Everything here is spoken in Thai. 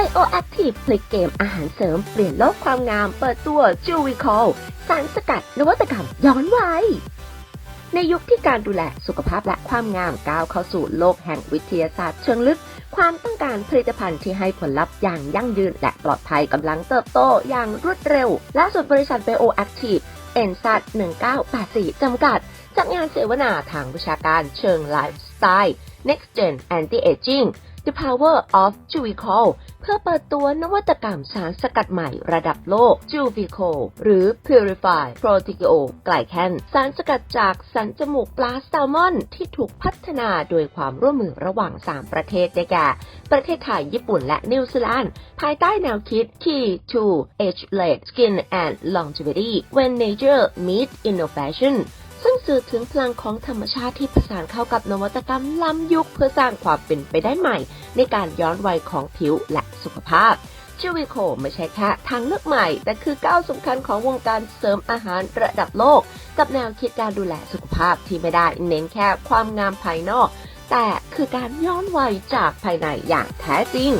Bioactive พลิกเกมอาหารเสริมเปลี่ยนโลกความงามเปิดตัวจูวิคอลสารสกัดนวัตกรรมย้อนวัยในยุคที่การดูแลสุขภาพและความงามก้าวเข้าสู่โลกแห่งวิทยาศาสตร์เชิงลึก ความต้องการผลิตภัณฑ์ที่ให้ผลลัพธ์อย่างยั่งยืนและปลอดภัยกำลังเติบโตอย่างรวดเร็วล่าสุดบริษัท Bioactive e n s a t 1984 จำกัด จัดงานเสวนาทางวิชาการเชิงไลฟ์สไตล์ Next Gen Anti-Aging The Power of Juvicol เพื่อเปิดตัวนวัตกรรมสารสกัดใหม่ระดับโลก Juvicol หรือ Purify Proteo Glycan สารสกัดจากสันจมูกปลาแซลมอน ที่ถูกพัฒนาโดยความร่วมมือระหว่าง 3 ประเทศได้แก่ ประเทศไทย ญี่ปุ่นและนิวซีแลนด์ภายใต้แนวคิด Key to Age-led Skin and Longevity When Nature Meets Innovation สื่อถึงพลังของธรรมชาติที่ผสานเข้ากับนวัตกรรมล้ำยุคเพื่อสร้างความเป็นไปได้ใหม่ ในการย้อนวัยของผิวและสุขภาพชิวิโคไม่ใช่แค่ทางเลือกใหม่ แต่คือก้าวสำคัญของวงการเสริมอาหารระดับโลก กับแนวคิดการดูแลสุขภาพที่ไม่ได้เน้นแค่ความงามภายนอก แต่คือการย้อนวัยจากภายในอย่างแท้จริง